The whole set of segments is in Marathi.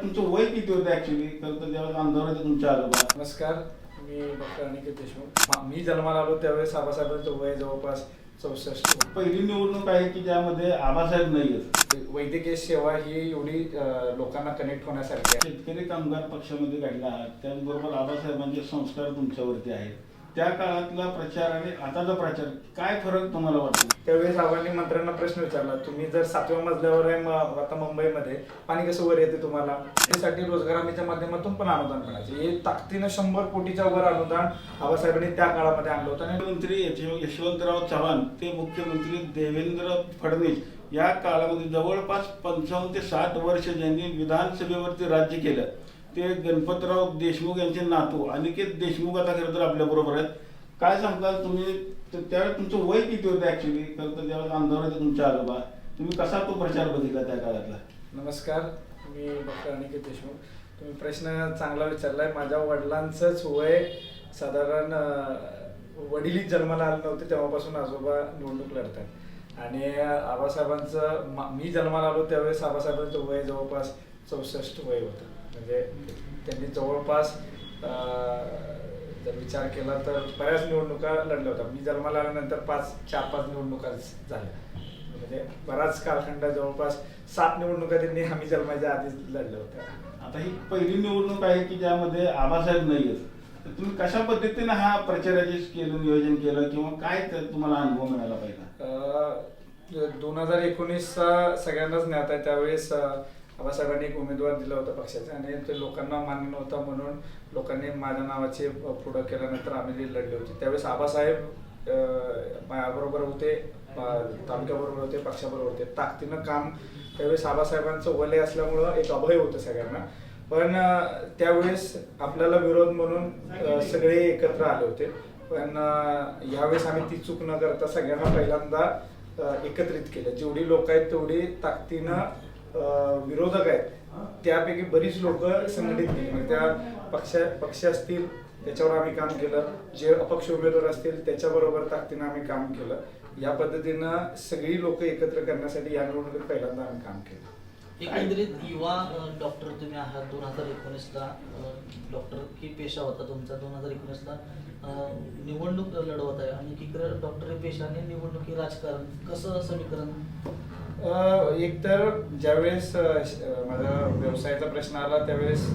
तुमचं वय किती होतं ऍक्च्युली तर त्यावेळेस अंधावर होते तुमच्या आजोबा. नमस्कार मी डॉक्टर अनिकेत देशमुख. मा- मी जन्माला आलो त्यावेळेस आबासाहेबांचं वय जवळपास चौसष्ट. पहिली निवडणूक आहे की ज्यामध्ये आबासाहेब नाही आहेत? वैद्यकीय सेवा ही एवढी अं, लोकांना कनेक्ट होण्यासारखी आहे. शेतकरी कामगार पक्षामध्ये घडला आहात. त्याचबरोबर आबासाहेबांचे संस्कार तुमच्यावरती आहेत. त्या काळातला प्रचार आणि आताचा प्रचार काय फरक तुम्हाला वाटतो? त्यावेळेस आव्हानी मंत्र्यांना प्रश्न विचारला तुम्ही जर सातव्या मजल्यावर आहे म- आता मुंबईमध्ये पाणी कसं वर येते तुम्हाला? त्यासाठी रोजगार हमीच्या माध्यमातून पण अनुदान मिळायचे. हे ताकदीनं शंभर कोटीच्या वर अनुदान आबासाहेबांनी त्या काळामध्ये आणलं होतं. आणि मुख्यमंत्री यश- यशवंतराव चव्हाण ते मुख्यमंत्री देवेंद्र फडणवीस या काळामध्ये जवळपास पंचावन्न ते साठ वर्ष ज्यांनी विधानसभेवरती राज्य केलं ते गणपतराव देशमुख यांचे नातू अनिकेत देशमुख आता खरं तर आपल्या बरोबर आहेत. काय सांगताल तुम्ही? तर त्यावेळेस तुमचं वय किती होतं ऍक्च्युली खरं तर त्यावेळेस आमदार होते तुमच्या आजोबा. तुम्ही कसा तो प्रचार बघितला त्या काळातला? नमस्कार मी डॉक्टर अनिकेत देशमुख. तुम्ही प्रश्न चांगला विचारलाय. माझ्या वडिलांचंच वय साधारण अं, वडीलच जन्माला आले नव्हते तेव्हापासून आजोबा निवडणूक लढतात आणि आबासाहेबांचं मा- मी जन्माला आलो त्यावेळेस आबासाहेबांचं वय जवळपास चौसष्ट वय होतं. म्हणजे त्यांनी जवळपास जर विचार केला तर बऱ्याच निवडणुका लढल्या होत्या. मी जन्माला आल्यानंतर पाच चार पाच निवडणुका झाल्या. म्हणजे बराच कालखंड जवळपास सात निवडणुका त्यांनी आम्ही जन्माच्या आधीच लढल्या होत्या. आता ही पहिली निवडणूक आहे की ज्यामध्ये आबासाहेब नाही आहेत. तर तुम्ही कशा पद्धतीने हा प्रचाराचे केलं नियोजन केलं किंवा काय तुम्हाला अनुभव मिळाला पाहिजे दोन हजार एकोणीसचा सगळ्यांनाच ज्ञात आहे त्यावेळेस अं, आबासाहेबांनी एक उमेदवार दिला होता पक्षाचा आणि ते लोकांना मान्य नव्हता म्हणून लोकांनी माझ्या नावाचे पुढं केल्यानंतर आम्ही लढले होते. त्यावेळेस आबासाहेब अं, माझ्याबरोबर होते तालुक्याबरोबर होते पक्षाबरोबर होते. ताकदीनं काम त्यावेळेस आबासाहेबांचं वलय असल्यामुळं एक अभय होतं सगळ्यांना. पण त्यावेळेस आपल्याला विरोध म्हणून सगळे एकत्र आले होते. पण यावेळेस आम्ही ती चूक न करता सगळ्यांना पहिल्यांदा एकत्रित केलं. जेवढी लोक आहेत तेवढी ताकदीनं विरोधक आहेत. त्यापैकी बरीच लोक संघटित केली म्हणजे त्या पक्ष पक्ष असतील त्याच्यावर आम्ही काम केलं. जे अपक्ष उमेदवार असतील त्याच्याबरोबर ताकदीनं आम्ही काम केलं. या पद्धतीनं सगळी लोक एकत्र करण्यासाठी या निवडणुकीत पहिल्यांदा आम्ही काम केलं. एकंदरीत युवा डॉक्टर तुम्ही आहात. दोन हजार एकोणीसला डॉक्टर ही पेशा होता तुमचा. दोन हजार एकोणीसला निवडणूक लढवत आहे. आणि डॉक्टर पेशाने निवडणुकी निवडणूक राजकारण कसं समीकरण एकतर एक तर ज्यावेळेस माझा व्यवसायाचा प्रश्न आला त्यावेळेस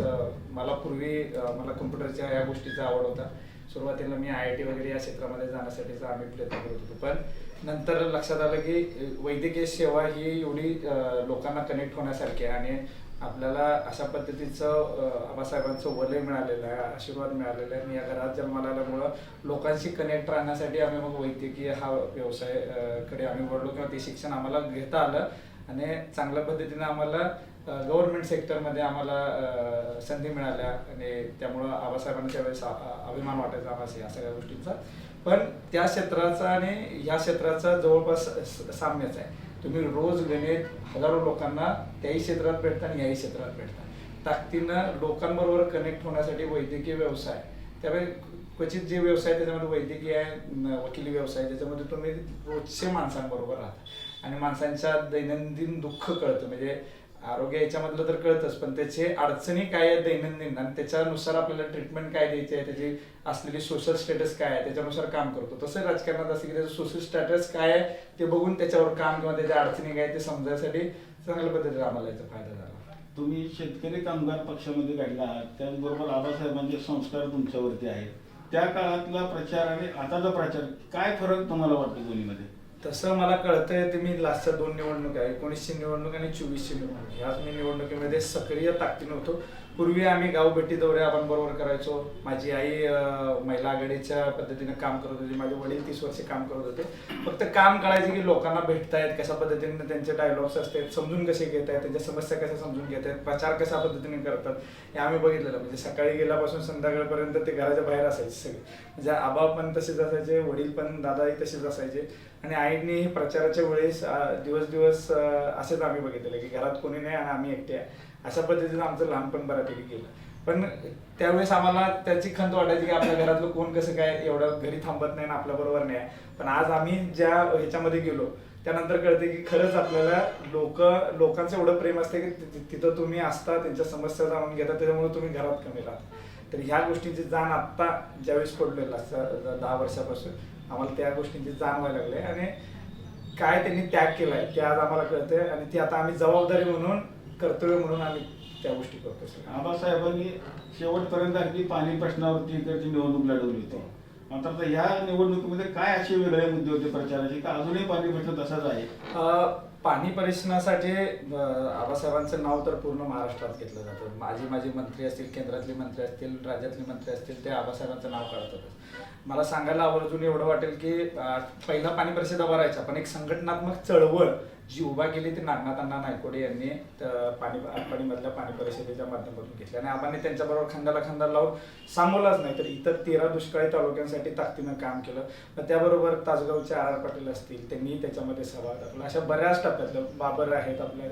मला पूर्वी मला कम्प्युटरच्या या गोष्टीचा आवड होता. सुरुवातीला मी आय आय टी वगैरे या क्षेत्रामध्ये जाण्यासाठीचा आम्ही प्रयत्न करत होतो. पण नंतर लक्षात आलं की वैद्यकीय सेवा ही एवढी लोकांना कनेक्ट होण्यासारखी आहे आणि आपल्याला अशा पद्धतीचं आबासाहेबांचं वलय मिळालेलं आहे आशीर्वाद मिळालेला आहे. मी या घरात जन्माला आल्यामुळं लोकांशी कनेक्ट राहण्यासाठी आम्ही मग वैद्यकीय हा व्यवसायकडे आम्ही वळलो किंवा ते शिक्षण आम्हाला घेता आलं. आणि चांगल्या पद्धतीने आम्हाला गव्हर्नमेंट सेक्टरमध्ये आम्हाला संधी मिळाल्या. आणि त्यामुळं आबासाहेबांच्या वेळेस अभिमान वाटायचा आम्हाला या सगळ्या गोष्टींचा. पण त्या क्षेत्राचा आणि ह्या क्षेत्राचा जवळपास स- साम्यच आहे. तुम्ही रोज गणित हजारो लोकांना त्याही क्षेत्रात भेटता आणि याही क्षेत्रात भेटता. ताकदीनं लोकांबरोबर कनेक्ट होण्यासाठी वैद्यकीय व्यवसाय त्यामुळे क्वचित जे व्यवसाय त्याच्यामध्ये वैद्यकीय आहे वकिली व्यवसाय त्याच्यामध्ये तुम्ही रोजचे माणसांबरोबर राहता. आणि माणसांच्या दैनंदिन दुःख कळतं. म्हणजे आरोग्य याच्यामधलं तर कळतच पण त्याचे अडचणी काय आहेत दैनंदिन? आणि त्याच्यानुसार आपल्याला ट्रीटमेंट काय द्यायची आहे? त्याची असलेली सोशल स्टेटस काय आहे? त्याच्यानुसार काम करतो. तसं राजकारणात असं की त्याचं सोशल स्टेटस काय आहे ते बघून त्याच्यावर काम किंवा त्याच्या अडचणी काय ते समजायसाठी चांगल्या पद्धतीने आम्हाला याचा फायदा झाला. तुम्ही शेतकरी कामगार पक्षामध्ये घडला आहात. त्याचबरोबर आबासाहेबांचे संस्कार तुमच्यावरती आहेत. त्या काळातला प्रचार आणि आताचा प्रचार काय फरक तुम्हाला वाटतो दोन्हीमध्ये तसं मला कळतंय ते मी लास्टच्या दोन निवडणुका एकोणीसशे निवडणूक आणि चोवीसशे निवडणूक. ह्याच मी निवडणुकीमध्ये सक्रिय ताकदीनं होतो. पूर्वी आम्ही गाव भेटी दौरे आपण बरोबर करायचो. माझी आई महिला आघाडीच्या पद्धतीनं काम करत होती. माझे वडील तीस वर्षे काम करत होते. फक्त काम करायचं की लोकांना भेटतायत कशा पद्धतीने त्यांचे डायलॉग्स असतात समजून कसे घेत आहेत त्यांच्या समस्या कशा समजून घेत आहेत प्रचार कशा पद्धतीने करतात हे आम्ही बघितलेलं. म्हणजे सकाळी गेल्यापासून संध्याकाळपर्यंत ते घराच्या बाहेर असायचे सगळे. म्हणजे आबा पण तसेच असायचे वडील पण दादाही तसेच असायचे. आणि आईने प्रचाराच्या वेळेस दिवस दिवस असेच आम्ही बघितलेलं की घरात कोणी नाही आणि आम्ही एकटे आहे. अशा पद्धतीनं आमचं लहानपण बऱ्यापैकी गेलं. पण त्यावेळेस आम्हाला त्याची खंत वाटायची की आपल्या घरातलं कोण कसं काय एवढं घरी थांबत नाही ना आपल्या बरोबर नाही आहे. पण आज आम्ही ज्या ह्याच्यामध्ये गेलो त्यानंतर कळते की खरंच आपल्याला लोक लोकांचं एवढं प्रेम असते की तिथं तुम्ही असता त्यांच्या समस्या जाणून घेता त्याच्यामुळे तुम्ही घरात कमी राहता. तर ह्या गोष्टींची जाण आत्ता ज्यावेळेस पडलेलं असं दहा वर्षापासून आम्हाला त्या गोष्टींची जाण व्हायला लागली आणि काय त्यांनी त्याग केलाय ते आज आम्हाला कळतंय. आणि ती आता आम्ही जबाबदारी म्हणून कर्तव्य म्हणून आम्ही त्या गोष्टी करतो सर. आबासाहेबांनी शेवटपर्यंत अगदी पाणी प्रश्नावरती इकडची निवडणूक लढवली होती. मात्र आता ह्या निवडणुकीमध्ये काय असे वेगळे मुद्दे होते प्रचाराचे? का अजूनही पाणी प्रश्न तसाच आहे? पाणी परीक्षणासाठी आबासाहेबांचं नाव तर पूर्ण महाराष्ट्रात घेतलं जातं. माझी माझी मंत्री असतील केंद्रातले मंत्री असतील राज्यातले मंत्री असतील ते आबासाहेबांचं नाव काढतातच मला सांगायला आवर्जून एवढं वाटेल की पहिला पाणी परिषदा भरायचा पण एक संघटनात्मक चळवळ जी उभा केली ती नागनाथांना नायकोडे यांनी पाणी आटपाडीमधल्या पाणी परिषदेच्या माध्यमातून घेतली. आणि आबांनी त्यांच्याबरोबर खांद्याला खांदा लावून सांगवलाच नाही. तर इतर तेरा दुष्काळी तालुक्यांसाठी ताकदीनं काम केलं. मग त्याबरोबर तासगावचे आर आर पाटील असतील त्यांनी त्याच्यामध्ये सहभाग दाखवला. अशा बऱ्याच टप्प्यातलं बाबर आहेत आपल्या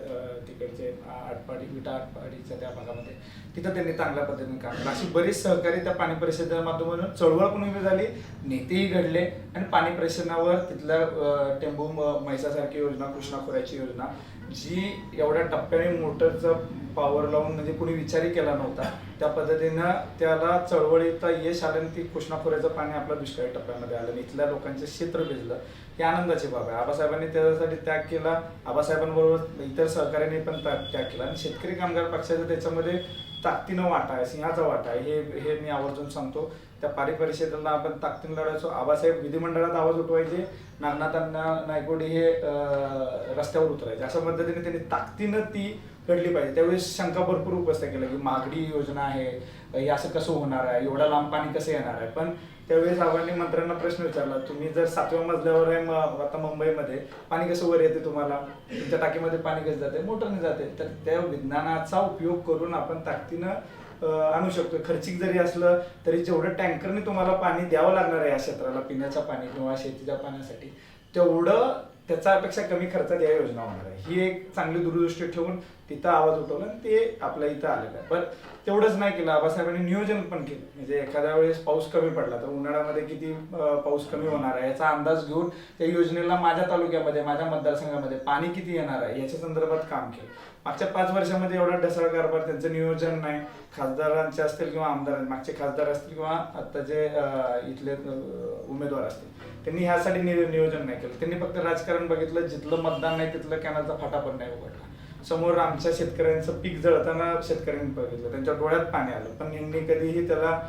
तिकडचे आटपाडी विटा आटपाडीच्या त्या भागामध्ये. तिथं त्यांनी चांगल्या पद्धतीने काम केलं. अशी बरीच सहकारी त्या पाणी परिषदेच्या माध्यमातून चळवळ पण उभी झाली नेतेही घडले. आणि पाणी परिषदावर तिथल्या टेंबू म्हैसासारखी योजना कृष्णा करायची योजना जी एवढ्या टप्प्याने मोटरचं पॉवर लावून म्हणजे कुणी विचारही केला नव्हता. त्या पद्धतीनं त्याला चळवळीचा यश आलं आणि ती कृष्णा पाणी आपल्या दुष्काळी टप्प्यामध्ये आलं. आणि इथल्या लोकांचे क्षेत्र भिजलं. ही आनंदाची बाब आहे. आबासाहेबांनी त्याच्यासाठी त्याग केला. आबासाहेबांबरोबर इतर सहकार्याने पण त्याग त्याग केला. आणि शेतकरी कामगार पक्षाचा त्याच्यामध्ये ताकदीनं वाटा आहे सिंहाचा वाटा आहे. हे हे मी आवर्जून सांगतो. त्या पारी परिषदेला आपण ताकदीन लढायचो. आबासाहेब विधिमंडळात आवाज उठवायचे. नागनाथांना नायकोडी हे रस्त्यावर उतरायचे. अशा पद्धतीने त्यांनी ताकदीनं ती घडली पाहिजे. त्यावेळेस शंका भरपूर उपस्थित केल्या की मागणी योजना आहे. हे असं कसं होणार आहे? एवढं लांब पाणी कसं येणार आहे? पण त्यावेळेस आव्हानी मंत्र्यांना प्रश्न विचारला तुम्ही जर सातव्या मजल्यावर आहे आता मुंबईमध्ये पाणी कसं वर येते तुम्हाला? तुमच्या टाकीमध्ये पाणी कसं जाते? मोटरने जाते. तर त्या विज्ञानाचा उपयोग करून आपण ताकदीनं आणू शकतो खर्चिक जरी असलं तरी जेवढं टँकरने तुम्हाला पाणी द्यावं लागणार आहे या क्षेत्राला पिण्याचं पाणी किंवा शेतीच्या पाण्यासाठी तेवढं त्याचा अपेक्षा कमी खर्चात या योजना होणार आहे. ही एक चांगली दूरदृष्टी ठेवून तिथं आवाज उठवला आणि ते आपल्या इथं आलेलं आहे. पण तेवढंच नाही केलं. आबासाहेबांनी नियोजन पण केलं. म्हणजे एखाद्या वेळेस पाऊस कमी पडला तर उन्हाळ्यामध्ये किती पाऊस कमी होणार आहे याचा अंदाज घेऊन त्या योजनेला माझ्या तालुक्यामध्ये माझ्या मतदारसंघामध्ये पाणी किती येणार आहे याच्या संदर्भात काम केलं. मागच्या पाच वर्षामध्ये एवढा ढसाळ कारभार त्यांचं नियोजन नाही. खासदारांचे असतील किंवा आमदार मागचे खासदार असतील किंवा आता जे इथले उमेदवार असतील. त्यांनी ह्यासाठी नियोजन नाही केलं. त्यांनी फक्त राजकारण बघितलं जिथलं मतदान नाही तिथलं कॅनलचा फाटा पण नाही उघडला. समोर आमच्या शेतकऱ्यांचं पीक जळताना शेतकऱ्यांनी बघितलं. त्यांच्या डोळ्यात पाणी आलं. पण यांनी कधीही त्याला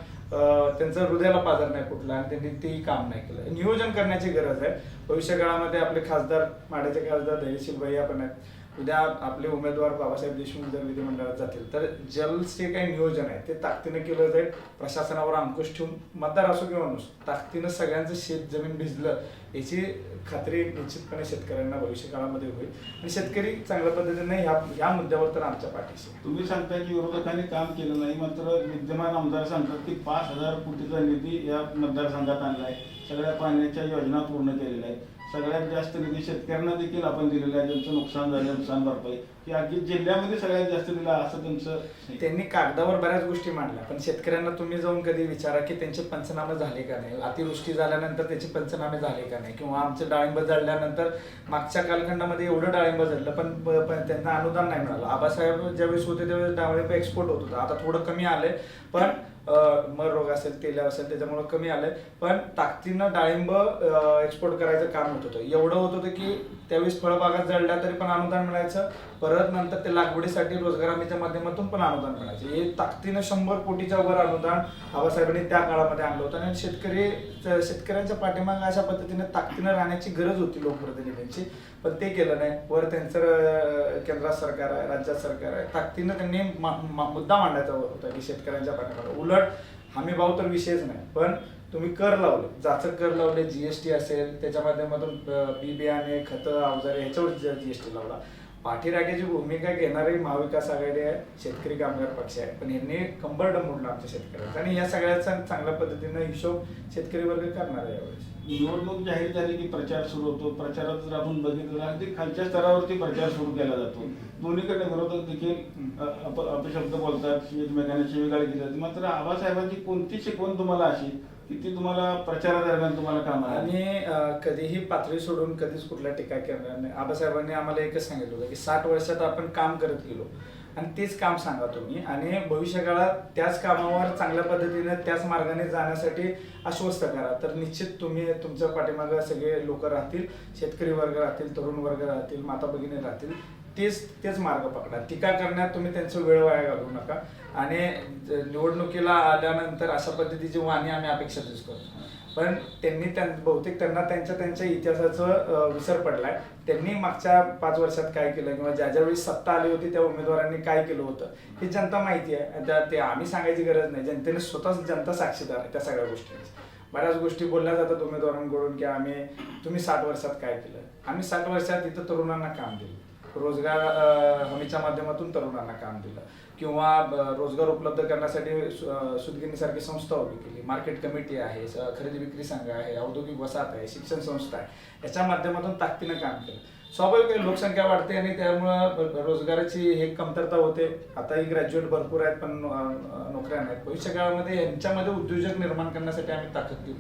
त्यांचं हृदयाला पाजर नाही कुठला आणि त्यांनी तेही काम नाही केलं. नियोजन करण्याची गरज आहे. भविष्य काळामध्ये आपले खासदार माड्याचे खासदार धैर्यशील भैया पण आहेत. उद्या आपले उमेदवार बाबासाहेब देशमुख जर विधिमंडळात जातील तर जलचे काही नियोजन आहे ते ताकदीनं केलं जाईल. प्रशासनावर अंकुश ठेवून मतदार असो किंवा नसो ताकदीनं सगळ्यांचं शेत जमीन भिजलं याची खात्री निश्चितपणे शेतकऱ्यांना भविष्य काळामध्ये होईल. आणि शेतकरी चांगल्या पद्धतीने ह्या ह्या मुद्द्यावर तर आमच्या पाठीशी तुम्ही सांगताय की विरोधकांनी काम केलं नाही मात्र विद्यमान आमदार सांगतात की पाच हजार कोटीचा निधी या मतदारसंघात आहे. सगळ्या पाण्याच्या योजना पूर्ण केलेल्या आहेत. सगळ्यात जास्त निधी शेतकऱ्यांना देखील आपण दिलेला आहे. ज्यांचं नुकसान झालं नुकसान भरपाई. की अगदी जिल्ह्यामध्ये सगळ्यात जास्त दिला असं तुमचं त्यांनी कागदावर बऱ्याच गोष्टी मांडल्या पण शेतकऱ्यांना तुम्ही जाऊन कधी विचारा की त्यांचे पंचनामे झाले का नाही? अतिवृष्टी झाल्यानंतर त्याचे पंचनामे झाले का नाही? किंवा आमचं डाळिंब जळल्यानंतर मागच्या कालखंडामध्ये एवढं डाळिंब जळलं पण त्यांना अनुदान नाही मिळालं. आबासाहेब ज्यावेळेस होते त्यावेळेस डाळिंब एक्सपोर्ट होत होतं. आता थोडं कमी आलंय पण मर रोग असेल तेल असेल त्याच्यामुळे कमी आलंय पण ताकदीनं डाळिंब एक्सपोर्ट करायचं काम होत होतं. एवढं होत होतं की त्यावेळेस फळबागात जळल्या तरी पण अनुदान मिळायचं परत नंतर ते लागवडीसाठी रोजगार हमीच्या माध्यमातून पण अनुदान मिळायचे. हे ताकदीनं शंभर कोटीच्या वर अनुदान बाबासाहेबांनी त्या काळामध्ये आणलं होतं. आणि शेतकरी शेतकऱ्यांच्या पाठीमागे अशा पद्धतीने ताकदीनं राहण्याची गरज होती लोकप्रतिनिधींची. पण ते केलं नाही. वर त्यांचं केंद्रात सरकार आहे राज्यात सरकार आहे. ताकदीनं त्यांनी मा- मुद्दा मांडायचा होता की शेतकऱ्यांच्या पाठीमागे. उलट हमी भाव तर विषयच नाही. पण तुम्ही कर लावले. जाचक कर लावले. जीएसटी असेल त्याच्या माध्यमातून बी बियाणे खतं अवजारे ह्याच्यावर जीएसटी लावला. पाठीराख्याची भूमिका घेणारी महाविकास आघाडी आहे शेतकरी कामगार पक्ष आहे. पण यांनी कंबरड मोडला आमच्या शेतकऱ्यांचा. आणि या सगळ्याचा चांगल्या पद्धतीनं हिशोब शेतकरी वर्ग करणार आहे यावेळेस. निवडणूक जाहीर झाली की प्रचार सुरू होतो. प्रचारात जर आपण बघितलं अगदी खालच्या स्तरावरती प्रचार सुरू केला जातो. दोन्हीकडे विरोधक देखील अपशब्द बोलतात. एकमेकांना शिवीगाळी केली जाते. मात्र आबासाहेबांची कोणती शिकवण तुम्हाला अशी किती तुम्हाला प्रचारादरम्यान तुम्हाला काम आणि अं, कधीही पातळी सोडून कधीच कुठल्या टीका करणार नाही. आबासाहेबांनी आम्हाला एकच सांगितलं होतं की साठ वर्षात आपण काम करत गेलो आणि तेच काम सांगा तुम्ही. आणि भविष्य काळात त्याच कामावर चांगल्या पद्धतीने त्याच मार्गाने जाण्यासाठी आश्वस्त करा. तर निश्चित तुम्ही तुमच्या पाठीमागं सगळे लोक राहतील शेतकरी वर्ग राहतील तरुण वर्ग राहतील माता भगिनी राहतील तेच तेच मार्ग पकडा. टीका करण्यात तुम्ही त्यांचा वेळ वाया घालवू नका. आणि निवडणुकीला आल्यानंतर अशा पद्धतीची वाणी आम्ही अपेक्षा करतो. पण त्यांनी त्यां बहुतेक त्यांना त्यांच्या त्यांच्या इतिहासाचं विसर पडलाय. त्यांनी मागच्या पाच वर्षात काय केलं किंवा ज्या ज्यावेळी सत्ता आली होती त्या उमेदवारांनी काय केलं होतं हे जनता माहिती आहे. आणि त्या- ते आम्ही सांगायची गरज नाही. जनतेने स्वतःच जनता साक्षीदार आहे त्या सगळ्या गोष्टींची. बऱ्याच गोष्टी बोलल्या जातात उमेदवारांकडून की आम्ही तुम्ही साठ वर्षात काय केलं? आम्ही साठ वर्षात इथं तरुणांना काम दिलं. रोजगार हमीच्या माध्यमातून तरुणांना काम दिलं. किंवा रोजगार उपलब्ध करण्यासाठी सुदगिरणीसारखी संस्था उभी केली. मार्केट कमिटी आहे खरेदी विक्री संघ आहे औद्योगिक वसाहत आहे शिक्षण संस्था आहे. याच्या माध्यमातून ताकदीनं काम केलं. स्वाभाविक लोकसंख्या वाढते आणि त्यामुळं रोजगाराची हे कमतरता होते. आताही ग्रॅज्युएट भरपूर आहेत पण नोकऱ्या नाहीत. भविष्य काळामध्ये यांच्यामध्ये उद्योजक निर्माण करण्यासाठी आम्ही ताकद देऊ.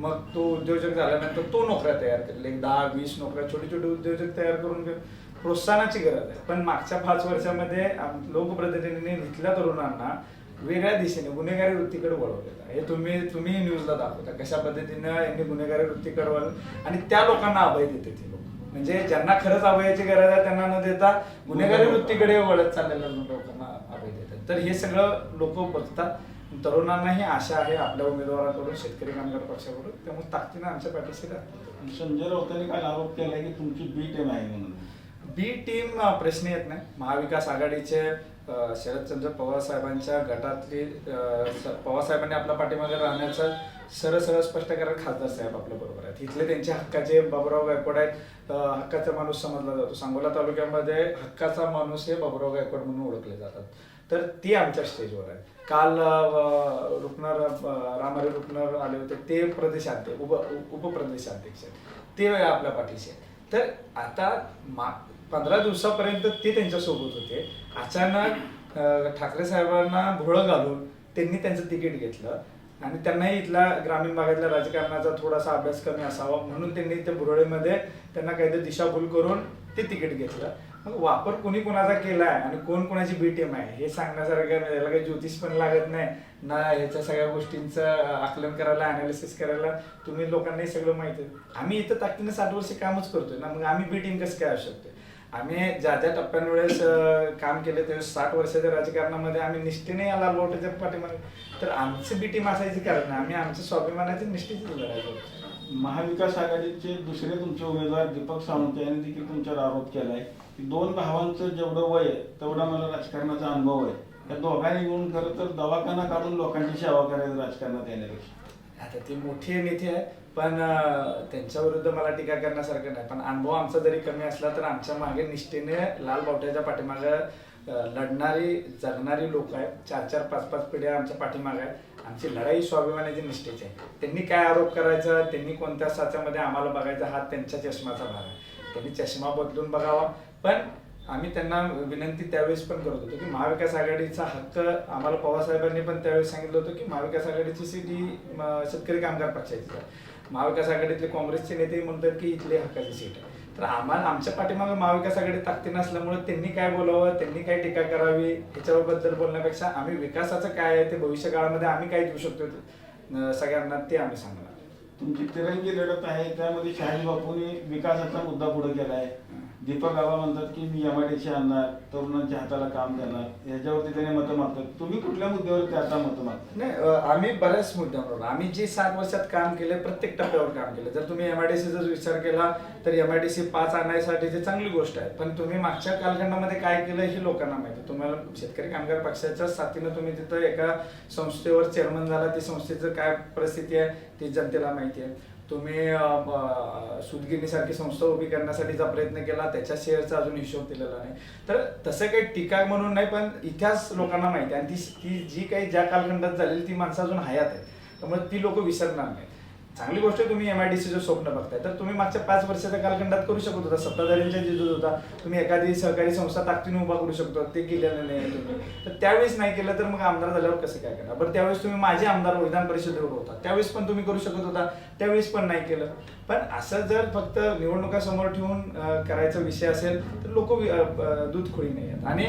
मग तो उद्योजक झाल्यानंतर तो नोकऱ्या तयार करेल. एक दहा वीस नोकऱ्या छोटे छोटे उद्योजक तयार करून घेऊ. प्रोत्साहनाची गरज आहे. पण मागच्या पाच वर्षामध्ये लोकप्रतिनिधींनी इथल्या तरुणांना वेगळ्या दिशेने गुन्हेगारी वृत्तीकडे वळवलेलं हे तुम्ही तुम्ही न्यूजला दाखवता. कशा पद्धतीनं यांनी गुन्हेगारी वृत्तीकडे वळलं आणि त्या लोकांना अभय देते ते लोक. म्हणजे ज्यांना खरंच अभयाची गरज आहे त्यांना न देता गुन्हेगारी वृत्तीकडे वळत चाललेल्या लोकांना अभय देतात. तर हे सगळं लोक बघतात. तरुणांनाही आशा आहे आपल्या उमेदवाराकडून शेतकरी कामगार पक्षाकडून. त्यामुळे ताकदीनं आमच्या पाठीशी संजय राऊतांनी काल आरोप केला की तुमची बी टीम आहे म्हणून. बी टीम प्रश्न येत नाही. महाविकास आघाडीचे शरदचंद्र पवार साहेबांच्या गटातली पवार साहेबांनी आपल्या पाठीमागे राहण्याचं सरळ सरळ स्पष्टीकरण खासदार साहेब आपल्या बरोबर आहेत. इथले त्यांचे हक्काचे बाबुराव गायकवाड आहेत. हक्काचा माणूस समजला जातो. सांगोला तालुक्यामध्ये हक्काचा माणूस हे बाबुराव गायकवाड म्हणून ओळखले जातात. तर ते आमच्या स्टेजवर आहे काल अ, रुपनर रामारी रुपनर आले होते. ते प्रदेशाध्यक्ष उप उपप्रदेशाध्यक्ष ते आपल्या पाठीशी आहे तर आता मा पंधरा दिवसापर्यंत ते त्यांच्यासोबत होते. अचानक ठाकरे साहेबांना घोळं घालून त्यांनी त्यांचं तिकीट घेतलं आणि त्यांनाही इथल्या ग्रामीण भागातल्या राजकारणाचा थोडासा अभ्यास कमी असावा म्हणून त्यांनी त्या बुरळीमध्ये त्यांना काहीतरी दिशाभूल करून ते तिकीट घेतलं. मग वापर कोणी कोणाचा केलाय आणि कोण कोणाची बी टीम आहे हे सांगण्यासारखं नाही. याला काही ज्योतिष पण लागत नाही. ना ह्याच्या सगळ्या गोष्टींचं आकलन करायला अनालिसिस करायला तुम्ही लोकांनाही सगळं माहिती आहे. आम्ही इथं ताकदीने साठ वर्ष कामच करतोय ना मग आम्ही बी टीम कसं काय असू शकते आम्ही ज्या ज्या टप्प्यांवेळेस काम केले त्यावेळेस साठ वर्षाच्या राजकारणामध्ये आम्ही निष्ठेने या लालबावट्याच्या पाठीमागे तर आमची बी टीम असायची कारण आम्ही आमच्या स्वाभिमानाची निष्ठेची करतो महाविकास आघाडीचे दुसरे तुमचे उमेदवार दीपक सावंत यांनी देखील तुमच्यावर आरोप केलाय की दोन भावांचं जेवढं वय आहे तेवढा मला राजकारणाचा अनुभव आहे. या दोघांनी मिळून खरं तर दवाखाना काढून लोकांची सेवा करायची राजकारणात येण्यापेक्षा. आता ती मोठी नेते आहे. पण त्यांच्याविरुद्ध त्यांच्या विरुद्ध मला टीका करण्यासारखं नाही. पण अनुभव आमचा जरी कमी असला तर आमच्या मागे निष्ठेने लाल बावट्याच्या पाठीमागे लढणारी जगणारी लोक आहेत. चार चार पाच पाच पिढ्या आमच्या पाठीमागे आहेत. आमची लढाई स्वाभिमानाची निष्ठेची आहे. त्यांनी काय आरोप करायचा त्यांनी कोणत्या साच्यामध्ये आम्हाला बघायचा हा त्यांच्या चष्माचा भाग आहे. त्यांनी चष्मा बदलून बघावा. पण आम्ही त्यांना विनंती त्यावेळेस पण करत होतो की महाविकास आघाडीचा हक्क आम्हाला पवारसाहेबांनी पण त्यावेळेस सांगितलं होतं की महाविकास आघाडीची सीट ही शेतकरी कामगार पक्षाची आहे. महाविकास आघाडीतले काँग्रेसचे नेते म्हणतात की इथली हक्काची सीट आहे. तर आम्हाला आमच्या पाठीमागे महाविकास आघाडी ताकदी नसल्यामुळे त्यांनी काय बोलावं त्यांनी काय टीका करावी ह्याच्याबद्दल बोलण्यापेक्षा आम्ही विकासाचं काय आहे ते भविष्य काळामध्ये आम्ही काय देऊ शकतो सगळ्यांना ते आम्ही सांगणार. तुमची तिरंगी लढत आहे त्यामध्ये शहाजी बापूंनी विकासाचा मुद्दा पुढे केलाय दीपक बाबा म्हणतात की मी एमआयडीसी आणणार तरुणांच्या हाताला काम देणार याच्यावरती त्याने मतं मागतात. तुम्ही कुठल्या मुद्द्यावरती आता मतं मागता? नाही अ, आम्ही बऱ्याच मुद्द्यांवर आम्ही जे सात वर्षात काम केले प्रत्येक टप्प्यावर काम केलं. जर तुम्ही एमआयडीसी जर विचार केला तर एमआयडीसी पाच आणण्यासाठी आणण्यासाठीची चांगली गोष्ट आहे. पण तुम्ही मागच्या कालखंडामध्ये काय केलं हे लोकांना माहिती आहे. तुम्हाला शेतकरी कामगार पक्षाच्या साथीनं तुम्ही तिथं एका संस्थेवर चेअरमन झाला. ती संस्थेचं काय परिस्थिती आहे ती जनतेला माहिती आहे. तुम्ही सुदगिरणीसारखी संस्था उभी करण्यासाठीचा प्रयत्न केला त्याच्या शेअरचा अजून हिशोब दिलेला नाही. तर तसं काही टीका म्हणून नाही पण इतिहास लोकांना माहिती आहे. आणि ती ती जी काही ज्या कालखंडात झालेली ती माणसं अजून हयात आहे त्यामुळे ती लोक विसरणार नाही चांगली गोष्ट तुम्ही एम आय डी सीचं स्वप्न बघताय. तर तुम्ही मागच्या पाच वर्षाच्या कालखंडात करू शकत होता सत्ताधाऱ्यांच्या जिजूत होता. तुम्ही एखादी सहकारी संस्था ताकदीने उभा करू शकतो ते केलेलं नाही तुम्ही. तर त्यावेळेस नाही केलं तर मग आमदार झाल्यावर कसं काय करणार? बरं त्यावेळेस तुम्ही माझे आमदार विधान परिषदेवर होता. त्यावेळेस पण तुम्ही करू शकत होता त्यावेळेस पण नाही केलं. पण असं जर फक्त निवडणुका समोर ठेवून करायचा विषय असेल तर लोक दूध खोळी नाही आहेत. आणि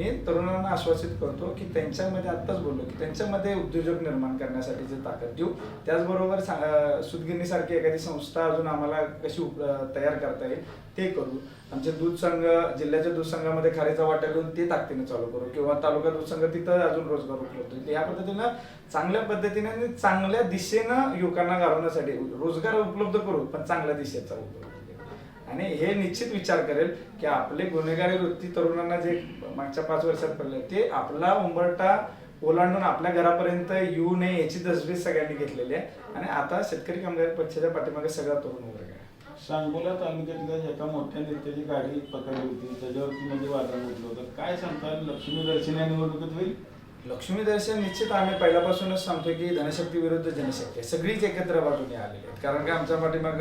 मी तरुणांना आश्वासित करतो की त्यांच्यामध्ये आत्ताच बोललो की त्यांच्यामध्ये उद्योजक निर्माण करण्यासाठी जे ताकद देऊ. त्याचबरोबर सा- एखादी संस्था अजून आम्हाला कशी उप- तयार करता येईल ते करू. आमचे दूध संघ जिल्ह्याच्या दूध संघामध्ये खारीचा वाटा घेऊन ते ताकदीने चालू करू किंवा तालुका दूध संघ तिथं अजून रोजगार उपलब्ध होईल. या पद्धतीनं चांगल्या पद्धतीने आणि चांगल्या दिशेनं युवकांना घालवण्यासाठी रोजगार उपलब्ध करू पण चांगल्या दिशेचा उपलब्ध करू. आणि हे निश्चित विचार करेल की आपले गुन्हेगारी वृत्ती तरुणांना जे मागच्या पाच वर्षात पडले ते आपला उंबरटा ओलांडून आपल्या घरापर्यंत येऊ नये याची तजवीज सगळ्यांनी घेतलेली आहे. आणि आता शेतकरी कामगार पक्षाच्या पाठीमागे सगळा तरुण वर्ग आहे. सांगोला तालुक्यातल्या एका मोठ्या नेत्याची गाडी पकडली होती. त्याच्यावरती म्हणजे वादळ उठलं होतं. काय सांगता लक्ष्मी दर्शन या निवडणुकीत होईल? लक्ष्मी दर्शन निश्चित आम्ही पहिल्यापासूनच सांगतो की धनशक्ती विरुद्ध जनशक्ती सगळीच एकत्र वाटून आलेली आहेत कारण का आमच्या पाठीमाग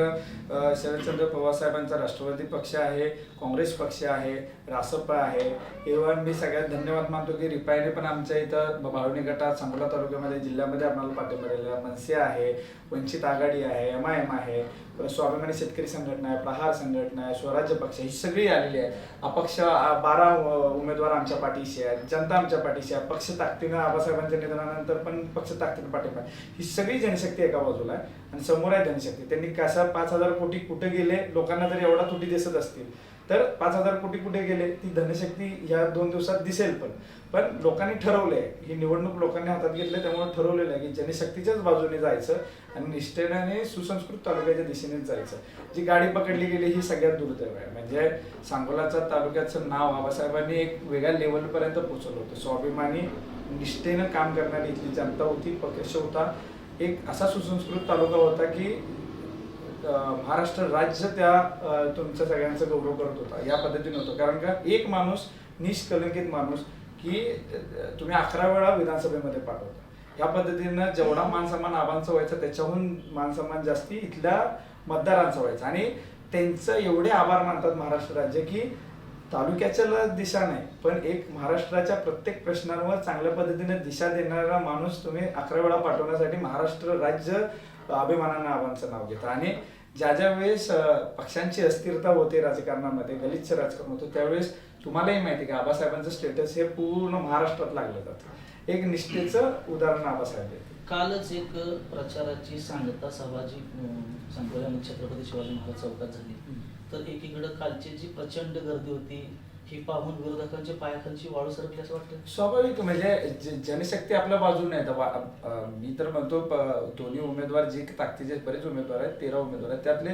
शरदचंद्र पवार साहेबांचा राष्ट्रवादी पक्ष आहे काँग्रेस पक्ष आहे रासप आहे. इव्हन मी सगळ्यात धन्यवाद मानतो की रिपायने पण आमच्या इथं भावणी गटात सांगोला तालुक्यामध्ये जिल्ह्यामध्ये आम्हाला पाठिंबा दिलेला मनसे आहे वंचित आघाडी आहे एम आय एम आहे. स्वाभिमानी शेतकरी संघटना आहे प्रहार संघटना आहे स्वराज्य पक्ष ही सगळी आलेली आहे. अपक्ष बारा उमेदवार आमच्या पाठीशी आहेत जनता आमच्या पाठीशी आहे. पक्ष ताकदीनं आबासाहेबांच्या निधनानंतर पण पक्ष ताकदीनं पाठिंबा आहे. ही सगळी जनशक्ती एका बाजूला आहे आणि समोर आहे जनशक्ती. त्यांनी कसा पाच हजार कोटी कुठे गेले लोकांना जर एवढा तुटी दिसत असतील. तर पाच हजार कोटी कुठे गेले? ती धनशक्ती या दोन दिवसात दिसेल पण. पण लोकांनी ठरवलंय. ही निवडणूक लोकांनी हातात घेतली त्यामुळे ठरवलेलं आहे की जनशक्तीच्याच बाजूने जायचं आणि निष्ठेने सुसंस्कृत तालुक्याच्या दिशेनेच जायचं. जी गाडी पकडली गेली ही सगळ्यात दुर्दैव आहे. म्हणजे सांगोलाचा तालुक्याचं नाव बाबासाहेबांनी एक वेगळ्या लेवलपर्यंत पोचवलं होतं. स्वाभिमानी निष्ठेनं काम करणारी इथली जनता होती पक्ष होता. एक असा सुसंस्कृत तालुका होता की महाराष्ट्र राज्य त्या तुमचं तुमच्या सगळ्यांचा गौरव करत होता. या पद्धतीने होतं. कारण का एक माणूस निष्कलंकित माणूस की तुम्ही अकरा वेळा विधानसभेमध्ये पाठवता. या पद्धतीनं जेवढा मानसन्मान आबांचा व्हायचा त्याच्याहून मानसन्मान जास्ती इथल्या मतदारांचा व्हायचा. आणि त्यांचं एवढे आभार मानतात महाराष्ट्र राज्य की तालुक्याच्या दिशा नाही पण एक महाराष्ट्राच्या प्रत्येक प्रश्नांवर चांगल्या पद्धतीने दिशा देणारा माणूस तुम्ही अकरा वेळा पाठवण्यासाठी महाराष्ट्र राज्य अभिमानानं आबांचं नाव घेतं. आणि ज्या ज्या वेळेस पक्षांची अस्थिरता होते राजकारणामध्ये गलिच्छ राजकारण होतं त्यावेळेस तुम्हालाही माहिती आहे की आबासाहेबांचं स्टेटस हे पूर्ण महाराष्ट्रात लागलं जातं. एक निष्ठेचं उदाहरण आबासाहेब कालच एक प्रचाराची सांगता सभा जी छत्रपती शिवाजी महाराज चौकात झाली. तर एकीकडे कालची जी प्रचंड गर्दी होती ही पाहून विरोधकांच्या पायाखालची वाळू सरकली असं वाटतं? स्वाभाविक म्हणजे ज- जनशक्ती आपल्या बाजूने आहे आता वा- मी तर म्हणतो प- दोन्ही उमेदवार जे ताकदीचे बरेच उमेदवार आहेत तेरा उमेदवार आहेत. त्यातले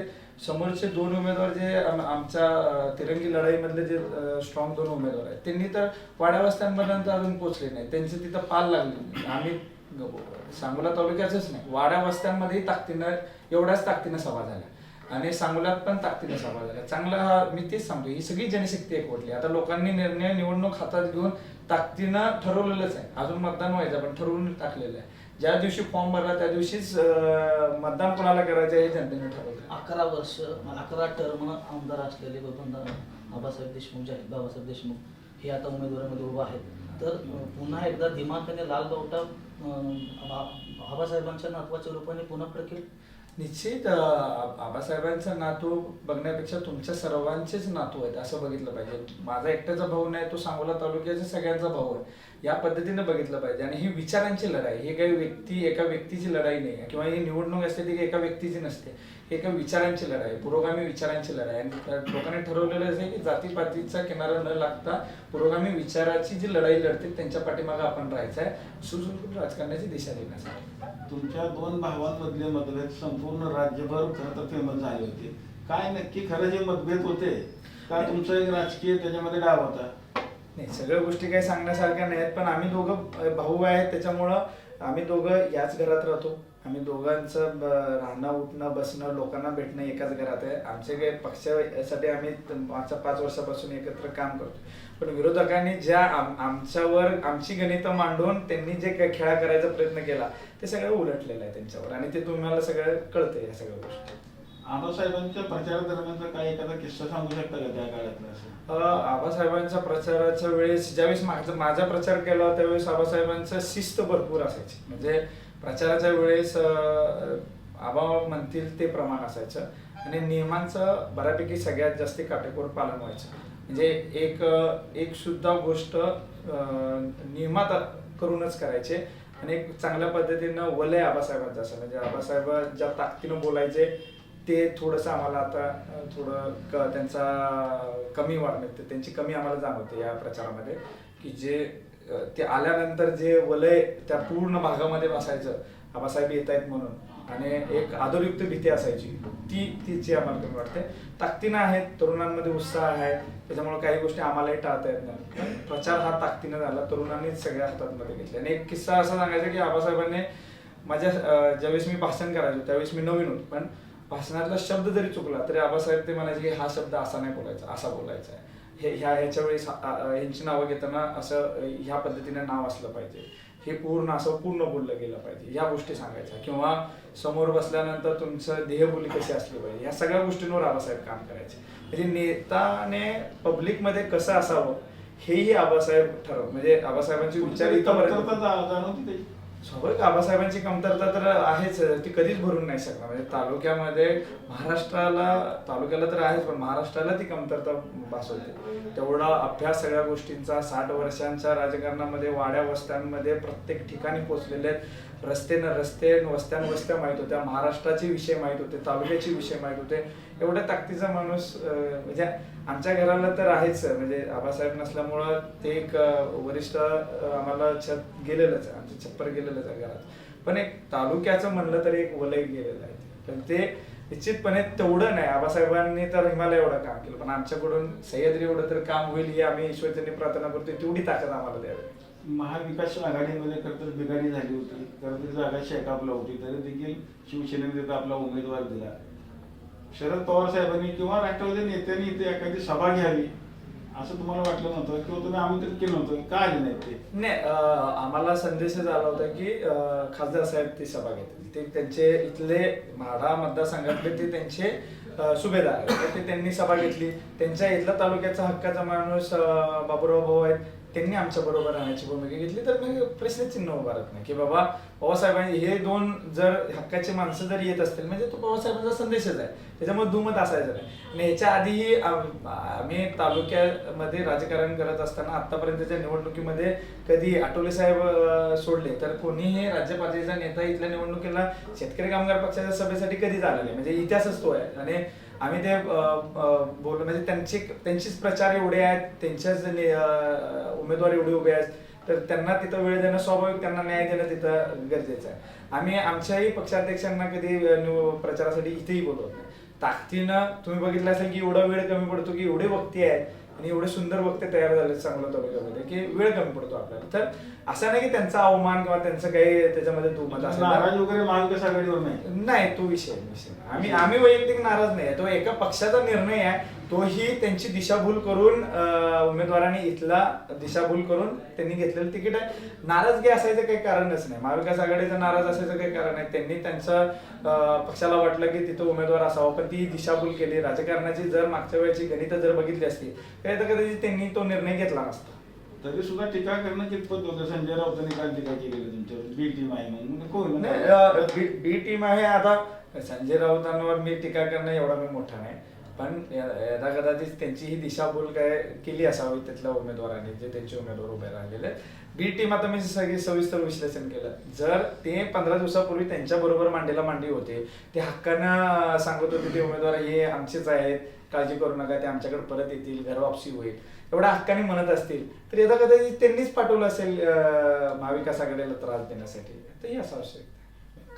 समोरचे दोन उमेदवार जे आम- आमच्या तिरंगी लढाईमधले जे स्ट्रॉंग दोन उमेदवार आहेत त्यांनी तर वाड्यावस्त्यांपर्यंत अजून पोहोचले नाही त्यांचे तिथं पाल लागले नाही. आम्ही ग- सांगोला तालुक्याचंच नाही. वाड्या वस्त्यांमध्येही ताकदीनं एवढ्याच ताकदीनं सभा झाल्या. आणि सांगोल्यात पण ताकदीने सभा झाल्या चांगला हा मी तेच सांगतो ही सगळी जनशक्ती एकवटली आता लोकांनी निर्णय निवडणूक हातात घेऊन ताकदीनं ठरवलेलंच आहे. अजून मतदान व्हायचं पण ठरवून टाकलेलं आहे. ज्या दिवशी फॉर्म भरला त्या दिवशीच मतदान कोणाला करायचं हे जनतेने ठरवलं अकरा वर्ष अकरा टर्म आमदार असलेले बबन आबासाहेब देशमुख जे आहेत बाबासाहेब देशमुख हे आता उमेदवारामध्ये उभा आहेत. तर पुन्हा एकदा दिमाखाने लाल बावटा अं, आबासाहेबांच्या नातवाच्या रूपाने पुन्हा फडकेल निश्चित बाबासाहेबांचा आबासाहेबांचा नातू बघण्यापेक्षा तुमच्या सर्वांचेच नातू आहेत असं बघितलं पाहिजे. माझा एकट्याचा भाऊ नाही तो सांगोला तालुक्याचा सगळ्यांचा भाऊ आहे. या पद्धतीने बघितलं पाहिजे. आणि ही विचारांची लढाई ही काही व्यक्ती एका व्यक्तीची लढाई नाही आहे. किंवा ही निवडणूक असते ती एका व्यक्तीची नसते. एका विचारांची लढाई आहे, पुरोगामी विचारांची लढाई. आहे. आणि लोकांनी ठरवलेलं आहे की जातीपातीचा किनारा न लागता पुरोगामी विचाराची जी लढाई लढते त्यांच्या पाठीमागे आपण राहायचं आहे. सुसंस्कृत राजकारणाची दिशा देण्यासाठी. तुमच्या दोन भावांमधले मतभेद संपूर्ण राज्यभर खरं तर फेमस झाले होते. काय नक्की खरं जे मतभेद होते का तुमचं एक राजकीय त्याच्यामध्ये डाव होता? नाही सगळ्या गोष्टी काही सांगण्यासारख्या नाहीत पण आम्ही दोघं भाऊ आहेत त्याच्यामुळं आम्ही दोघं याच घरात राहतो. आम्ही दोघांचं राहणं उठणं बसणं लोकांना भेटणं एकाच घरात आहे. आमचे काही पक्षासाठी आम्ही मागच्या पाच वर्षापासून एकत्र काम करतो पण विरोधकांनी ज्या आम- आमच्यावर आमची गणितं मांडून त्यांनी जे काही खेळा करायचा प्रयत्न केला ते सगळं उलटलेलं आहे त्यांच्यावर. आणि ते तुम्हाला सगळं कळतंय या सगळ्या गोष्टी. आबासाहेबांच्या प्रचारादरम्यानचा काय एखादा किस्सा सांगू शकता का त्या काळातला असं? आबासाहेबांच्या प्रचाराच्या वेळेस ज्यावेळेस माझा माझा प्रचार केला त्यावेळेस आबासाहेबांचं शिस्त भरपूर असायची. म्हणजे प्रचाराच्या वेळेस आबा म्हणतील ते प्रमाण असायचं. आणि नियमांचं बऱ्यापैकी सगळ्यात जास्त काटेकोर पालन व्हायचं. म्हणजे एक एक सुद्धा गोष्ट नियमात करूनच करायचे. आणि एक चांगल्या पद्धतीनं वलय आबासाहेबांचं असं. म्हणजे आबासाहेब ज्या ताकदीनं बोलायचे ते थोडंसं आम्हाला आता थोडं क त्यांचा कमी वाढ त्यांची कमी आम्हाला जाणवते या प्रचारामध्ये. की जे ते आल्यानंतर जे वलय त्या पूर्ण भागामध्ये बसायचं आबासाहेब येत आहेत म्हणून. आणि एक आदरयुक्त भीती असायची. ती तिची आम्हाला कमी वाटते. ताकदीनं आहेत तरुणांमध्ये उत्साह आहे. त्याच्यामुळे काही गोष्टी आम्हालाही टाळता येत नाही पण प्रचार हा ताकदीनं झाला तरुणांनीच सगळ्या हातामध्ये घेतले. आणि एक किस्सा असा सांगायचा की आबासाहेबांनी माझ्या ज्यावेळेस मी भाषण करायचो त्यावेळेस मी नवीन होतो. पण भाषणातला शब्द जरी चुकला तरी आबासाहेब ते म्हणायचे की हा शब्द असा नाही बोलायचा असा बोलायचा आहे. हे ह्या ह्याच्या वेळेस आ- आ- यांची नावं घेताना असं ह्या पद्धतीने नाव असलं पाहिजे. हे पूर्ण असं पूर्ण बोललं गेलं पाहिजे. ह्या गोष्टी सांगायच्या. किंवा समोर बसल्यानंतर तुमचं देहबोली कशी असली पाहिजे. ह्या सगळ्या गोष्टींवर आबासाहेब काम करायचे. म्हणजे नेताने पब्लिकमध्ये कसं असावं हेही आबासाहेब ठरव म्हणजे आबासाहेबांची विचार इथं जाणवती स्वाभाविक आबासाहेबांची कमतरता तर आहेच ती कधीच भरून नाही शकणार. म्हणजे तालुक्यामध्ये महाराष्ट्राला तालुक्याला तर आहेच पण महाराष्ट्राला ती कमतरता भासवते. तेवढा अभ्यास सगळ्या गोष्टींचा साठ वर्षांच्या राजकारणामध्ये वाड्या वस्त्यांमध्ये प्रत्येक ठिकाणी पोहोचलेले आहेत. रस्ते न रस्ते वस्त्यान वस्त्या माहीत होत्या महाराष्ट्राचे विषय माहीत होते तालुक्याचे विषय माहीत होते. एवढ्या ताकदीचा माणूस म्हणजे आमच्या घराला तर आहेच म्हणजे आबासाहेब नसल्यामुळं ते एक वरिष्ठ आम्हाला छत गेलेलंच आहे आमचं छप्पर गेलेलंच आहे घरात. पण एक तालुक्याचं म्हणलं तरी एक वलय गेलेलं आहे. पण ते निश्चितपणे तेवढं नाही. आबासाहेबांनी तर हिमालय एवढं काम केलं पण आमच्याकडून सह्याद्री एवढं तर काम होईल ही आम्ही ईश्वरचंनी प्रार्थना करतो तेवढी ताकद आम्हाला द्यावी. महाविकास आघाडीमध्ये खरं तर बिघाडी झाली होती. खरं तर जागा शेकापला होती. तरी देखील शिवसेनेने तिथं आपला उमेदवार दिला. शरद पवार साहेबांनी किंवा राष्ट्रवादी नेत्यांनी इथे एखादी सभा घ्यावी असं तुम्हाला वाटलं नव्हतं? किंवा तुम्ही आमंत्रित केलं नव्हतं? का आले नाही ते? नाही आम्हाला संदेश आला होता की खासदार साहेब ती सभा घेतील. ते त्यांचे इथले म्हाडा मतदारसंघातले ते त्यांचे सुभेदार ते त्यांनी सभा घेतली. त्यांच्या इथला तालुक्याचा हक्काचा माणूस बाबुराव भाऊ आहेत. त्यांनी आमच्या बरोबर राहण्याची भूमिका घेतली. तर मी प्रश्नचिन्ह उभारत नाही की बाबा बाबासाहेबांनी हे दोन जर हक्काची माणसं जर येत असतील म्हणजे तो बाबासाहेबांचा संदेशच आहे. त्याच्यामुळे दुमत असायचं नाही. आणि याच्या आधीही आम्ही तालुक्यामध्ये राजकारण करत असताना आतापर्यंतच्या निवडणुकीमध्ये कधी आठवले साहेब सोडले तर कोणीही राज्य पातळीचा नेता इथल्या निवडणुकीला शेतकरी कामगार पक्षाच्या सभेसाठी कधी आलेले म्हणजे इतिहासच तो आहे. आणि आम्ही ते बोललो म्हणजे त्यांची त्यांचीच प्रचार एवढे आहेत त्यांच्याच उमेदवार एवढे उभे आहेत तर त्यांना तिथं वेळ देणं स्वाभाविक त्यांना न्याय देणं तिथं गरजेचं आहे. आम्ही आमच्याही पक्षाध्यक्षांना कधी प्रचारासाठी इथेही बोलवत नाही. ताकदीनं तुम्ही बघितलं असेल की एवढा वेळ कमी पडतो की एवढे वक्ते आहेत आणि एवढे सुंदर वक्ते तयार झाले चांगलं तालुक्यामध्ये की वेळ कमी पडतो आपल्याला. तर असं नाही की त्यांचा अवमान किंवा त्यांचं काही त्याच्यामध्ये दुमत असेल. नाराज वगैरे महाविकास आघाडीवर नाही. नाही तो विषय विषय. आम्ही आम्ही वैयक्तिक नाराज नाही तो एका पक्षाचा निर्णय आहे. तोही त्यांची दिशाभूल करून उमेदवारांनी इथला दिशाभूल करून त्यांनी घेतलेलं तिकीट आहे. नाराजगी असायचं काही कारणच नाही. महाविकास आघाडीचं नाराज असायचं काही कारण नाही. त्यांनी त्यांचं पक्षाला वाटलं की तिथं उमेदवार असावा पण ती दिशाभूल केली. राजकारणाची जर मागच्या वेळेची गणितं जर बघितली असती तर कदाचित त्यांनी तो निर्णय घेतला नसता. तरी सुद्धा टीका करणं कितपत होतं? संजय राऊतांनी काल टीका केलेली तुमच्यावर? बी टीम आहे म्हणून. म्हणजे कोण नाही, बी टीम आहे आता. संजय राऊतांवर मी टीका करणं एवढा मी मोठा नाही. पण यदा कदाचित त्यांची ही दिशाभूल काय केली असावी तिथल्या उमेदवारांनी जे त्यांचे उमेदवार उभे राहिलेले बी टीम आता मी सगळी सविस्तर विश्लेषण केलं. जर ते पंधरा दिवसापूर्वी त्यांच्या बरोबर मांडीला मांडी होते ते हक्कानं सांगत होते ते उमेदवार हे आमचेच आहेत काळजी करू नका ते आमच्याकडे परत येतील घर वापसी होईल. एवढ्या हक्काने म्हणत असतील. तर यदा कदाचित त्यांनीच पाठवलं असेल महाविकास आघाडीला त्रास देण्यासाठी. तर हे असं असेल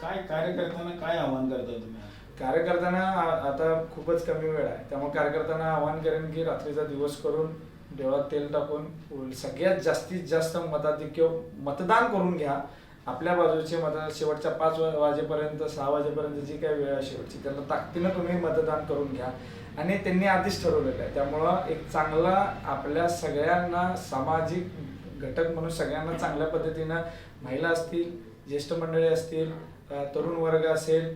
काय कार्यकर्त्यांना काय आव्हान करता तुम्ही? कार्यकर्त्यांना आता खूपच कमी वेळ आहे. त्यामुळे कार्यकर्त्यांना आवाहन करेन की रात्रीचा दिवस करून डोळ्यात तेल टाकून सगळ्यात जास्तीत जास्त मताधिक्य मतदान करून घ्या. आपल्या बाजूचे मत शेवटच्या पाच वाजेपर्यंत सहा वाजेपर्यंत जी काही वेळ आहे शेवटची त्यांना ताकदीनं तुम्ही मतदान करून घ्या. आणि त्यांनी आधीच ठरवलेलं आहे. त्यामुळं एक चांगला आपल्या सगळ्यांना सामाजिक घटक म्हणून सगळ्यांना चांगल्या पद्धतीनं महिला असतील ज्येष्ठ मंडळी असतील तरुण वर्ग असेल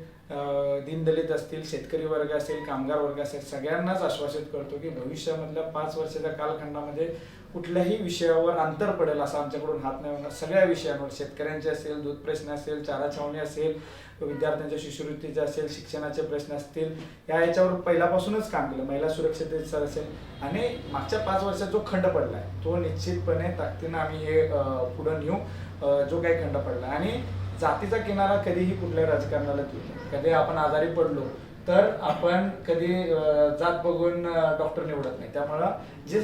दीनदलित असतील शेतकरी वर्ग असेल कामगार वर्ग असेल सगळ्यांनाच आश्वासित करतो की भविष्यामधल्या पाच वर्षाच्या कालखंडामध्ये कुठल्याही विषयावर अंतर पडेल असं आमच्याकडून हात नाही होणार. सगळ्या विषयांवर शेतकऱ्यांचे असेल दूध प्रश्न असेल चारा छावणी असेल विद्यार्थ्यांच्या शिष्यवृत्तीचे असेल शिक्षणाचे प्रश्न असतील या याच्यावर पहिल्यापासूनच काम केलं. महिला सुरक्षिततेचं असेल. आणि मागच्या पाच वर्षात जो खंड पडला आहे तो निश्चितपणे ताकदीनं आम्ही हे पुढं नेऊ जो काही खंड पडला. आणि जातीचा किनारा कधीही कुठल्या राजकारणाला देऊ कधी आपण आजारी पडलो तर आपण कधी जात बघून डॉक्टर निवडत नाही. त्यामुळं जे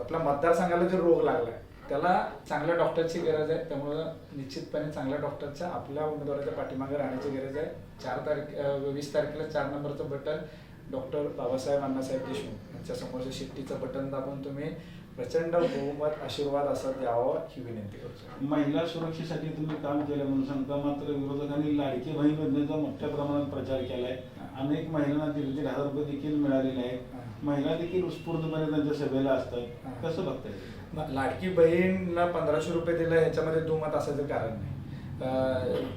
आपल्या मतदारसंघाला जो रोग लागला आहे त्याला चांगल्या डॉक्टरची गरज आहे. त्यामुळं निश्चितपणे चांगल्या डॉक्टरच्या आपल्या उमेदवाराच्या पाठीमागे राहण्याची गरज आहे. चार तारीख वीस तारखेला चार नंबरचं बटन डॉक्टर बाबासाहेब अण्णासाहेब देशमुख यांच्या समोरच्या शिट्टीचं बटन दाबून तुम्ही प्रचंड बहुमत आशीर्वाद असं द्यावं ही विनंती करतो. महिला सुरक्षेसाठी तुम्ही काम केलं म्हणून सांगता. मात्र विरोधकांनी लाडकी बहीण योजनेचा मोठ्या प्रमाणात प्रचार केलाय. अनेक महिलांना दीड दीड हजार रुपये देखील मिळालेले आहेत. महिला देखील उत्स्फूर्तपणे त्यांच्या सभेला असतात. कसं बघताय म- लाडकी बहीणला पंधराशे रुपये दिलं ह्याच्यामध्ये दुमत असायचं कारण नाही.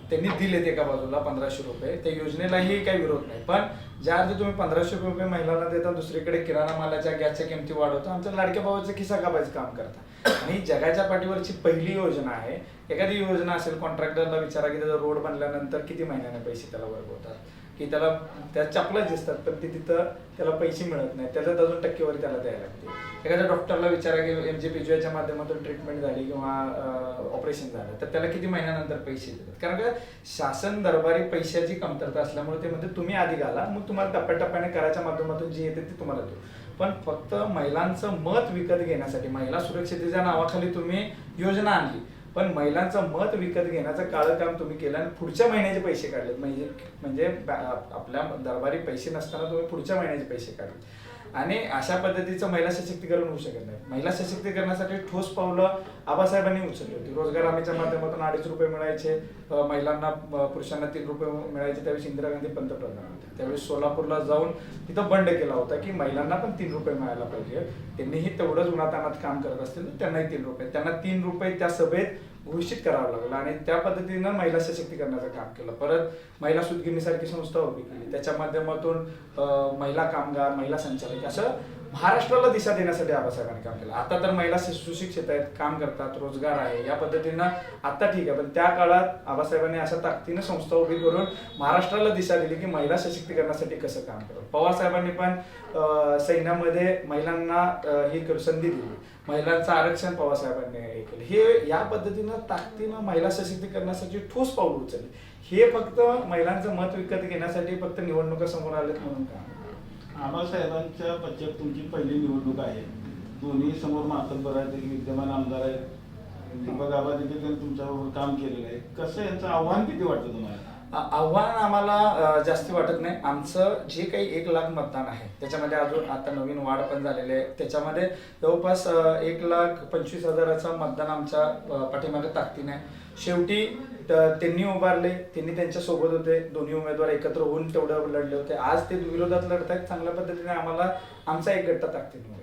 त्यांनी दिलेत एका बाजूला पंधराशे रुपये. त्या योजनेलाही काही विरोध नाही. पण ज्या अर्थी तुम्ही पंधराशे रुपये महिलांना देता दुसरीकडे किराणा मालाच्या गॅसच्या किमती वाढवता आमच्या लाडक्या भावाचं खिसा कापायचं काम करता. आणि जगाच्या पाठीवरची पहिली योजना आहे एखादी योजना असेल कॉन्ट्रॅक्टरला विचारा की त्याचा रोड बनल्यानंतर किती महिन्याने पैसे त्याला वर्गवतात की त्याला त्या चपला दिसतात पण ते तिथं त्याला पैसे मिळत नाही त्याच्यात अजून टक्केवारी त्याला द्यायला लागते. एखाद्या डॉक्टरला विचारा की एम जे पीजीआयच्या माध्यमातून ट्रीटमेंट झाली किंवा ऑपरेशन झालं तर त्याला किती महिन्यानंतर पैसे देतात? कारण का शासन दरबारी पैशाची कमतरता असल्यामुळे ते म्हणते तुम्ही आधी घाला मग तुम्हाला टप्प्याटप्प्याने करायच्या माध्यमातून जे येते ते तुम्हाला देऊ. पण फक्त महिलांचं मत विकत घेण्यासाठी महिला सुरक्षितेच्या नावाखाली तुम्ही योजना आणली. पण महिलांचं मत विकत घेण्याचं काळं काम तुम्ही केलं आणि पुढच्या महिन्याचे पैसे काढलेत. म्हणजे म्हणजे आपल्या दरबारी पैसे नसताना तुम्ही पुढच्या महिन्याचे पैसे काढले आणि अशा पद्धतीचं महिला सशक्तीकरण होऊ शकत नाही. महिला सशक्तीकरणासाठी ठोस पावलं आबासाहेबांनी उचलली होती. रोजगार हमीच्या माध्यमातून अडीच रुपये मिळायचे. महिलांना पुरुषांना तीन रुपये मिळायचे. त्यावेळेस इंदिरा गांधी पंतप्रधान होत्या त्यावेळेस सोलापूरला जाऊन तिथं बंड केला होता की महिलांना पण तीन रुपये मिळायला पाहिजे त्यांनीही तेवढंच उन्हातानात काम करत असतील तर त्यांनाही तीन रुपये. त्यांना तीन रुपये त्या सभेत घोषित करावं लागलं. आणि त्या पद्धतीनं महिला सशक्तीकरणाचं काम केलं. परत महिला सुदगिरणीसारखी संस्था उभी केली. त्याच्या माध्यमातून अं, महिला कामगार महिला संचालक असं महाराष्ट्राला दिशा देण्यासाठी आबासाहेबांनी काम केलं. आता तर महिला सु- सुशिक्षित आहेत काम करतात रोजगार आहे. या पद्धतीनं आता ठीक आहे. पण त्या काळात आबासाहेबांनी अशा ताकदीनं संस्था उभी करून महाराष्ट्राला दिशा दिली की महिला सशक्तीकरणासाठी कसं काम करावं? पवार साहेबांनी पण सैन्यामध्ये महिलांना ही संधी दिली. महिलांचं आरक्षण पवार साहेबांनी हे केलं. हे या पद्धतीनं ताकदीनं महिला सशक्तीकरणासाठी ठोस पाऊल उचलले. हे फक्त महिलांचं मत विकत घेण्यासाठी फक्त निवडणुका समोर आलेत म्हणून काम आबासाहेबांच्या पश्चात तुमची पहिली निवडणूक आहे. दोन्ही समोर मातब्बर आहेत विद्यमान आमदार आहेत. दीपक आबा देखील त्यांनी तुमच्याबरोबर काम केलेलं आहे. कसं यांचं आव्हान किती वाटतं तुम्हाला? आव्हान आम्हाला जास्त जास्ती वाटत नाही. आमचं जे काही एक लाख मतदान आहे त्याच्यामध्ये अजून आता नवीन वाढ पण झालेली आहे. त्याच्यामध्ये जवळपास एक लाख पंचवीस हजाराचं मतदान आमच्या पाठीमागे ताकदीने शेवटी त्यांनी उभारले त्यांनी त्यांच्यासोबत होते दोन्ही उमेदवार एकत्र होऊन तेवढं लढले होते. आज ते विरोधात लढत आहेत चांगल्या पद्धतीने आम्हाला आमचा एक गट्टा होईल.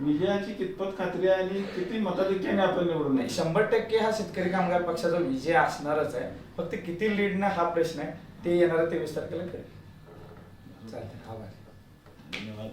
विजयाची कितपत खात्री आहे आणि किती मताधिक्याने आपण निवडून नाही शंभर टक्के हा शेतकरी कामगार पक्षाचा विजय असणारच आहे. फक्त किती लीडनं हा प्रश्न आहे ते येणाऱ्या तेवीस तारखेला कळेल. चालतंय आभार. धन्यवाद.